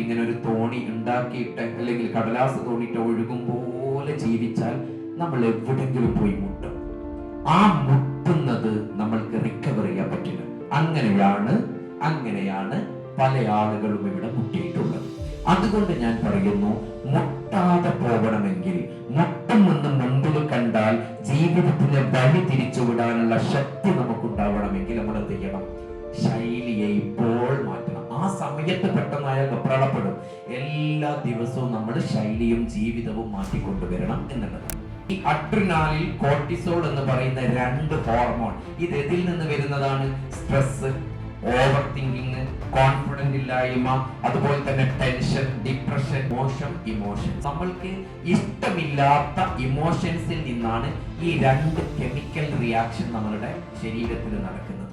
ഇങ്ങനെ ഒരു തോണി ഉണ്ടാക്കിയിട്ട് അല്ലെങ്കിൽ കടലാസ് തോണിയിട്ട് ഒഴുകും പോലെ ജീവിച്ചാൽ നമ്മൾ എവിടെങ്കിലും പോയി മുട്ടും. ആ മുട്ടുന്നത് നമ്മൾക്ക് റിക്കവർ ചെയ്യാൻ പറ്റില്ല. അങ്ങനെയാണ് അങ്ങനെയാണ് പല ആളുകളും ഇവിടെ മുട്ടിയിട്ടുള്ളത്. അതുകൊണ്ട് ഞാൻ പറയുന്നു മുട്ടാതെ പോകണമെങ്കിൽ മുട്ടുമെന്ന് മുമ്പിൽ കണ്ടാൽ ജീവിതത്തിലെ വഴി തിരിച്ചുവിടാനുള്ള ശക്തി നമുക്കുണ്ടാവണമെങ്കിൽ നമ്മൾ എന്ത് ചെയ്യണം? ശൈലിയെ സമയത്ത് പെട്ടെന്ന് അയാൾ വെപ്രാളപ്പെടും എല്ലാ ദിവസവും നമ്മുടെ ശൈലിയും ജീവിതവും മാറ്റിക്കൊണ്ടുവരണം എന്നുള്ളതാണ്. ഈ അഡ്രിനാലിൽ കോർട്ടിസോൾ എന്ന് പറയുന്ന രണ്ട് ഹോർമോൺ ഇത് എതിൽ നിന്ന് വരുന്നതാണ് സ്ട്രെസ് ഓവർ തിങ്കിങ് കോൺഫിഡന്റ് ഇല്ലായ്മ അതുപോലെ തന്നെ ടെൻഷൻ ഡിപ്രഷൻ മോശം ഇമോഷൻ. നമ്മൾക്ക് ഇഷ്ടമില്ലാത്ത ഇമോഷൻസിൽ നിന്നാണ് ഈ രണ്ട് കെമിക്കൽ റിയാക്ഷൻ നമ്മളുടെ ശരീരത്തിൽ നടക്കുന്നത്.